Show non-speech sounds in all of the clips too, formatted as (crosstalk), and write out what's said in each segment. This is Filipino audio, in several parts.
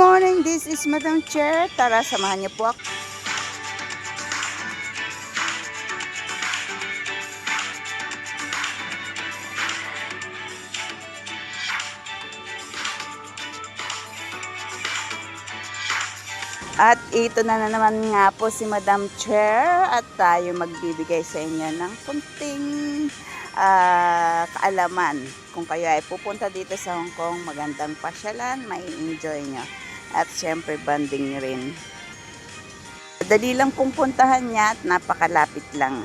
morning, this is Madam Chair. Tara, samahan niyo po ako. At ito na, na naman nga po si Madam Chair at tayo magbibigay sa inyo ng kunting ah, kaalaman. Kung kayo ay pupunta dito sa Hong Kong, magandang pasyalan, may enjoy nyo. At syempre, banding rin. Dali lang pong puntahan niya at napakalapit lang.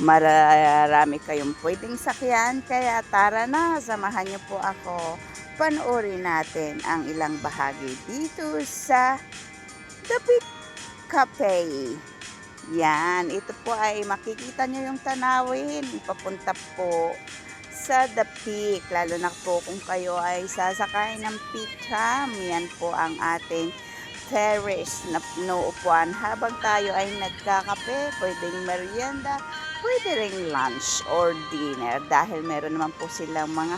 Marami kayong pwedeng sakyan, kaya tara na, samahan niyo po ako. Panoorin natin ang ilang bahagi dito sa The Big Cafe. Yan, ito po ay makikita nyo yung tanawin. Papunta po sa The Peak. Lalo na po kung kayo ay sasakay ng peak tram. Yan po ang ating terrace na inuupuan habang tayo ay nagkakape. Pwedeng merienda, pwede ring lunch or dinner dahil meron naman po silang mga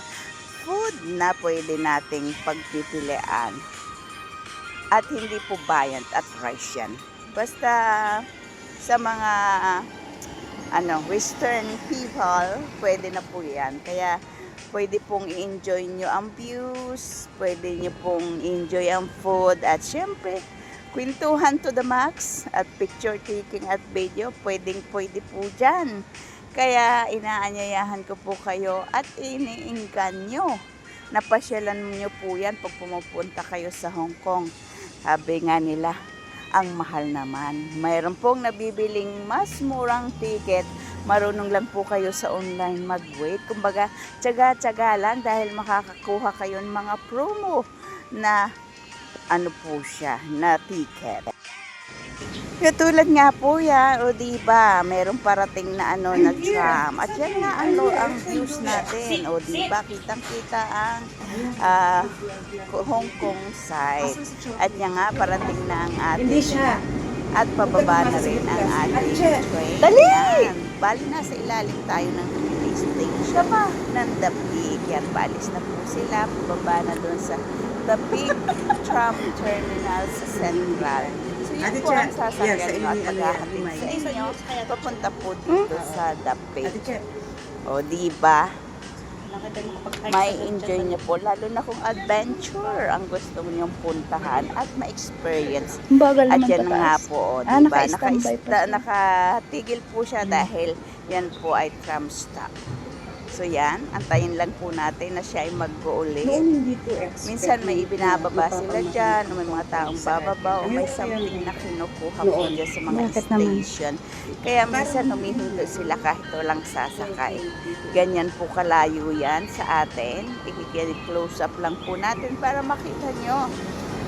food na pwede nating pagpipilian at hindi po bayad at rice yan. Basta sa mga ano, western people, pwede na po yan. Kaya pwede pong i-enjoy nyo ang views, pwede nyo pong i-enjoy ang food, at syempre, kwentuhan to the max, at picture taking at video, pwedeng pwede po dyan. Kaya inaanyayahan ko po kayo at iniinggan nyo. Napasyalan nyo po yan pag pumupunta kayo sa Hong Kong. Sabi nga nila, ang mahal naman. Mayroon pong nabibiling mas murang ticket. Marunong lang po kayo sa online mag-wait. Kumbaga, tsaga-tsaga lang dahil makakakuha kayo ng mga promo na ano po siya, na ticket. Katulad nga po yan, o di ba, merong parating na ano na tram. At yan nga ang, lo- ang views natin, o di ba, kitang-kita ang ah, Hong Kong side. At yan nga, parating na ang ating at pababa na rin ang ating train. dali! Yan. Bali, nasa ilalim tayo ng station ng Dapig. Yan, balis na po sila. Pababa na doon sa Dapig Tram Terminal sa Central. Ate po ang sasakyan yan, sa ko at maghahatid sa inyo. Papunta po dito sa Che, O, di ba? May enjoy niyo po, lalo na kung adventure ang gusto niyong puntahan at ma-experience Bagal at naman yan nga po, o, Ah, diba? pa Naka-ista- siya. nakatigil po siya dahil yan po ay tram stop. So yan, antayin lang po natin na siya ay ko expect. Minsan may na ibinababa sila dyan, o may mga taong bababa, o may something na kinukuha po dyan sa mga station. Kaya minsan humihinto sila kahit walang sasakay. Ganyan po kalayo yan sa atin. I-close up lang po natin para makita nyo.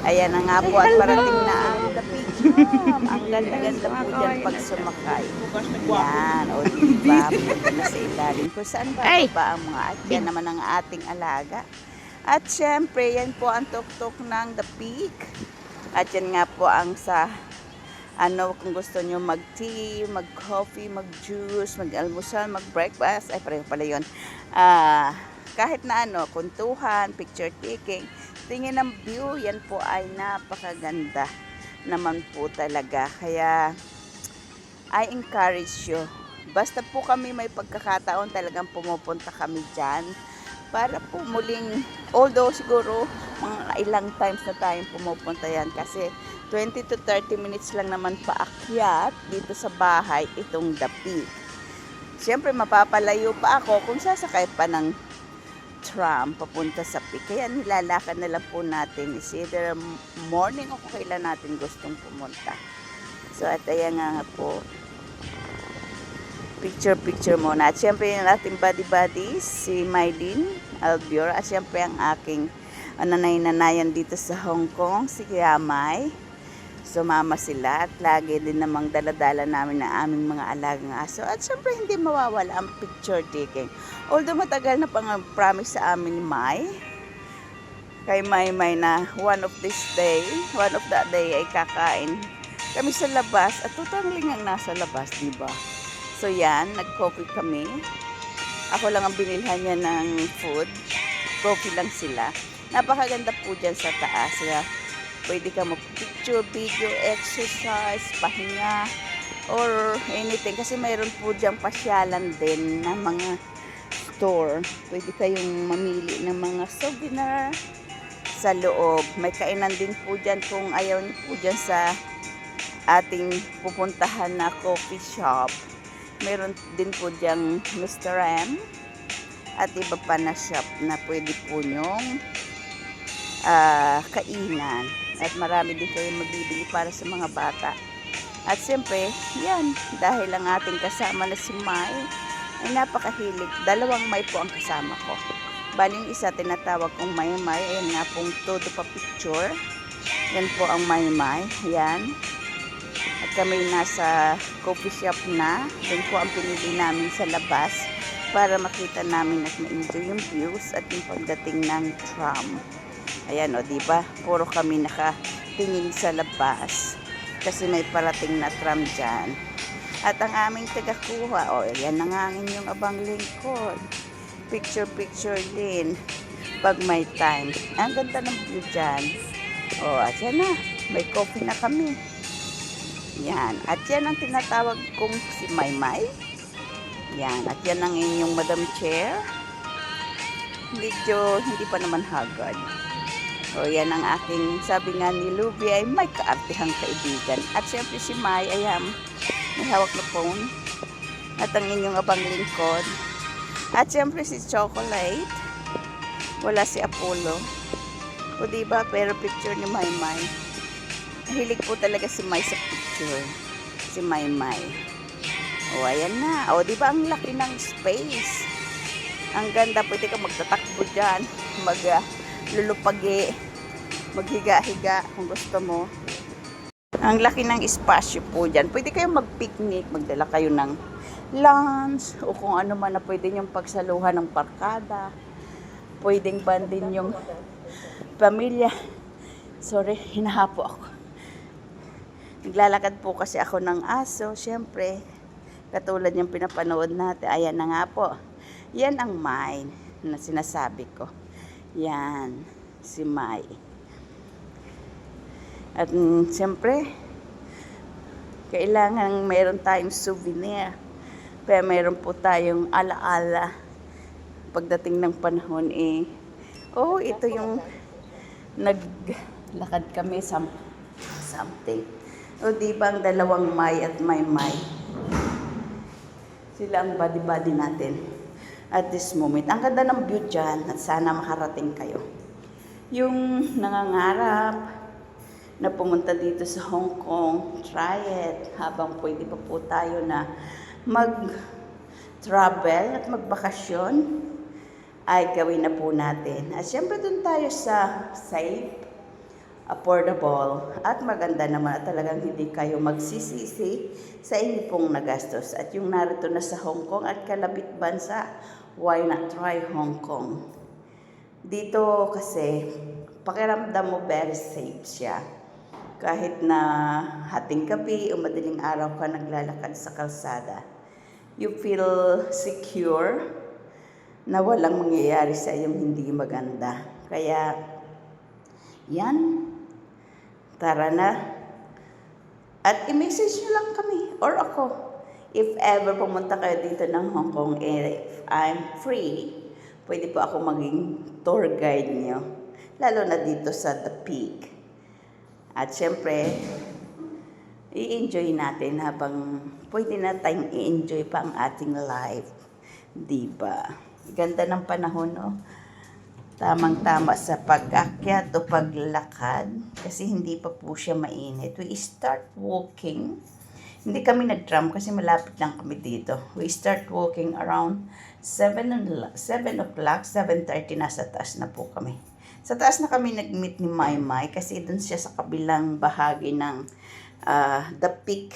Ayan na nga po at parating na ang. Ang ganda-ganda po dyan pag sumakay. Yan, o diba, (laughs) punta na sa ilalim. Kung saan ba Ay! ba ang mga at yan naman ang ating alaga. At syempre, yan po ang tuktok ng The Peak. At yan nga po ang sa ano, kung gusto nyo mag-tea, mag-coffee, mag-juice, mag-almusal, mag-breakfast, ay pareho pala yun. Ah, kahit na ano, kuntuhan, picture taking, tingin ng view, yan po ay napakaganda naman po talaga. Kaya, I encourage you. Basta po kami may pagkakataon talagang pumupunta kami dyan para po muling, although siguro mga ilang times na tayong pumupunta yan kasi 20 to 30 minutes lang naman paakyat dito sa bahay itong dapi. Siyempre mapapalayo pa ako kung sasakay pa ng tram papunta sa peak. Kaya nilalakad na lang po natin is either morning o kailan natin gustong pumunta. So at ayan nga nga po, picture-picture muna. At syempre yung ating buddy-buddy, si Mylene Albior. At syempre ang aking nanay-nanayan dito sa Hong Kong, si Kiamay. Sumama sila at lagi din namang daladala namin na aming mga alagang aso. At syempre hindi mawawala ang picture taking. Although matagal na pang promise sa amin ni Mai, kay Mai Mai na one of this day, one of that day ay kakain kami sa labas at totally ang nasa labas, di ba? So yan, nag-coffee kami. Ako lang ang binilhan niya ng food. Coffee lang sila. Napakaganda po dyan sa taas. Kaya Pwede ka mag-picture, video, exercise, pahinga, or anything. Kasi mayroon po diyang pasyalan din na mga store. Pwede kayong mamili ng mga souvenir sa loob. May kainan din po dyan kung ayaw niyo po dyan sa ating pupuntahan na coffee shop. Meron din po diyang Mr. M at iba pa na shop na pwede po nyong ah, kainan. At marami din kayo mabibili para sa mga bata. At siyempre, yan, dahil ang ating kasama na si Mai ay napakahilig. Dalawang Mai po ang kasama ko. Baling isa tinatawag kong Mai Mai. Ayan nga pong todo pa picture. Yan po ang Mai Mai. Yan. At kami nasa coffee shop na. Doon po ang pinili namin sa labas para makita namin at ma-enjoy yung views at yung pagdating ng tram. Ayan o, di ba? Puro kami nakatingin sa labas kasi may parating na tram dyan. At ang aming tagakuha, o, yan na nga inyong abang lingkod. Picture-picture din pag may time. Ang ganda ng view dyan. O, at yan na. May coffee na kami. Yan. At yan ang tinatawag kong si Maymay. Yan. At yan ang inyong Madam Chair. Medyo hindi pa naman hagad. O yan ang aking, sabi nga ni Luby ay may kaartihang kaibigan. At syempre si May, ayan, may hawak na phone. At ang inyong abang lingkod. At syempre si Chocolate. Wala si Apollo. O diba, pero picture ni May May. Mahilig po talaga si May sa picture. Si May May. O ayan na. O diba ang laki ng space. Ang ganda, pwede ka magtatakbo dyan. (laughs) Mag ah, lulupagi. Maghiga-higa kung gusto mo. Ang laki ng espasyo po dyan. Pwede kayong mag-picnic, magdala kayo ng lunch, o kung ano man na pwede niyong pagsaluhan ng parkada. Pwedeng bandin yung pamilya. Sorry, hinahapo ako. Naglalakad po kasi ako ng aso, syempre. Katulad yung pinapanood natin. Ayan na nga po. Yan ang mine na sinasabi ko. Yan, si Mai. At mm, siyempre, kailangan mayroon tayong souvenir. Kaya mayroon po tayong alaala pagdating ng panahon eh. Oh, ito yung naglakad kami some, something. O di ba ang dalawang May at May May? Sila ang body-body natin at this moment. Ang ganda ng view dyan at sana makarating kayo. Yung nangangarap na pumunta dito sa Hong Kong, try it habang pwede pa po tayo na mag-travel at magbakasyon ay gawin na po natin. At syempre dun tayo sa safe, affordable, at maganda naman at talagang hindi kayo magsisisi sa inyo pong nagastos. At yung narito na sa Hong Kong at kalabit bansa, why not try Hong Kong? Dito kasi, pakiramdam mo very safe siya. Kahit na hating gabi o madaling araw ka naglalakad sa kalsada, you feel secure na walang mangyayari sa iyong hindi maganda. Kaya, yan, tara na. At i-message nyo lang kami or ako. If ever pumunta kayo dito ng Hong Kong, if I'm free, pwede po ako maging tour guide nyo. Lalo na dito sa The Peak. At syempre, i-enjoy natin habang pwede na tayong i-enjoy pa ang ating life. Diba? Ganda ng panahon, no? Tamang-tama sa pag-akyat o paglakad kasi hindi pa po siya mainit. We start walking. Hindi kami nag-tram kasi malapit lang kami dito. We start walking around 7 o'clock, 7 o'clock, 7.30 nasa taas na po kami. Sa taas na kami nag-meet ni Mai kasi dun siya sa kabilang bahagi ng ah, The Peak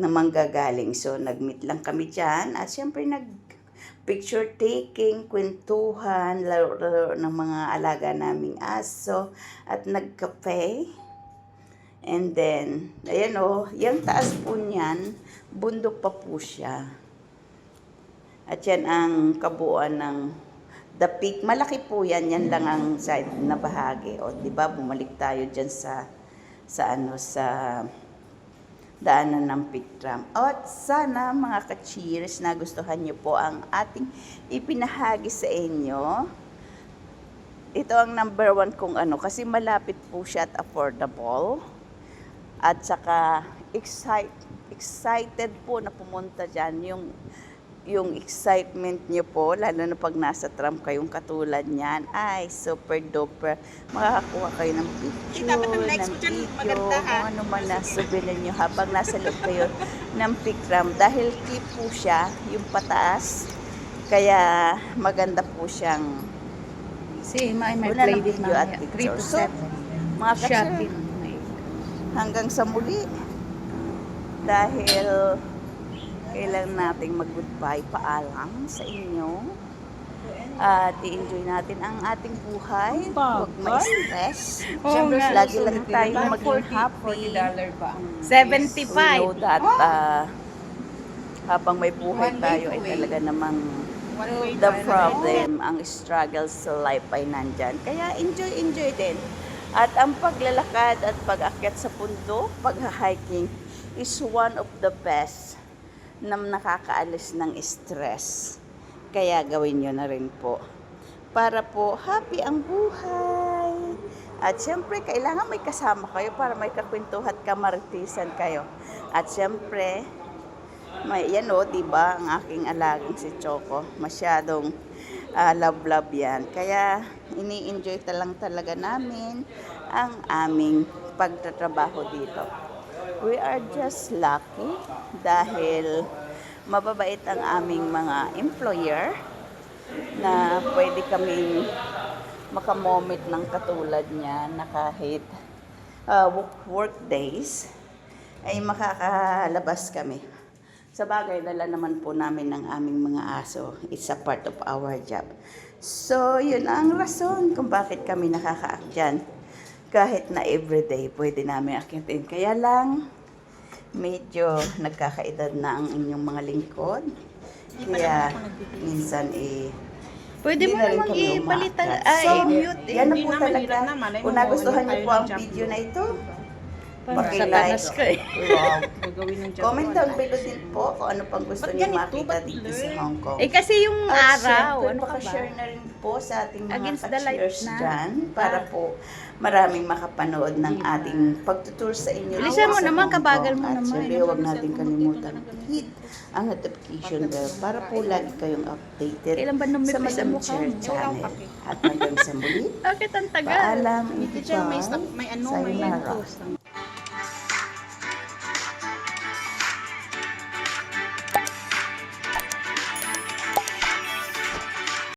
na manggagaling. So, nag-meet lang kami dyan. At syempre, nag picture taking, kwentuhan, laro-laro ng mga alaga naming aso, at nagkape. And then, ayan o, yung taas po niyan, bundok pa po siya. At yan ang kabuuan ng the peak. Malaki po yan. Yan lang ang side na bahagi. O, di ba? Bumalik tayo dyan sa, sa ano, sa daanan ng peak tram. At sana mga ka-cheers, nagustuhan niyo po ang ating ipinahagi sa inyo. Ito ang number one kung ano, kasi malapit po siya at affordable. At saka excite, excited po na pumunta dyan. Yung, yung excitement niyo po, lalo na pag nasa tram kayong katulad niyan, ay super duper. Makakakuha kayo ng picture, dapat ang ng likes mo dyan, video, maganda, ha? kung ano man na souvenir niyo habang nasa loob kayo ng peak tram. Dahil clip po siya, yung pataas, kaya maganda po siyang Si may may Wala play ng video at mamaya. 3 picture. to So, 7. mga Shot din. Hanggang sa muli. Dahil kailangan nating mag-goodbye, paalam sa inyo. At i-enjoy natin ang ating buhay. Huwag ma-stress. Nga. Lagi lang tayong maging happy. pa ang We 75. know that uh, habang may buhay tayo ay talaga namang the problem, ang struggles sa life ay nandyan. Kaya enjoy, enjoy din. At ang paglalakad at pag-akyat sa pundo, pag-hiking is one of the best na nakakaalis ng stress. Kaya gawin nyo na rin po. Para po happy ang buhay. At syempre, kailangan may kasama kayo para may kakwentuhan at kamaritisan kayo. At syempre, may yan o, di ba, ang aking alagang si Choco. Masyadong ah, love-love yan. Kaya ini-enjoy talang talaga namin ang aming pagtatrabaho dito. We are just lucky dahil mababait ang aming mga employer na pwede kaming makamomit ng katulad niya na kahit ah, work, work days ay makakalabas kami. Sa bagay, dala naman po namin ng aming mga aso. It's a part of our job. So, yun ang rason kung bakit kami nakakaakyan. Kahit na everyday, pwede namin akitin. Kaya lang, medyo nagkakaedad na ang inyong mga lingkod. Kaya, minsan eh, Pwede mo na rin namang kami ipalitan. Ay, So, mute eh. yan na po naman, talaga. naman. Kung nagustuhan niyo po ang video na ito, Parang Paki-like. satanas ka eh. Wow. Gagawin ng job. Comment down below din po kung ano pang gusto Ba't niyo ganito? makita Ba't dito blur? sa Hong Kong. Eh kasi yung At araw, syempre, ano ka ba? pakashare na rin po sa ating mga Against the light ka-cheers na. dyan para po maraming makapanood ng ating pagtutur sa inyo. Bilisan mo sa naman, Hong kabagal Kong. mo At naman. syempre, huwag natin kalimutan hit ang notification bell para po lagi kayong updated Kailan ba sa Madam mukha Chair mo? channel. At hanggang sa muli, (laughs) Bakit ang tagal? paalam, Ito dyan, may, goodbye, may ano, may sayonara.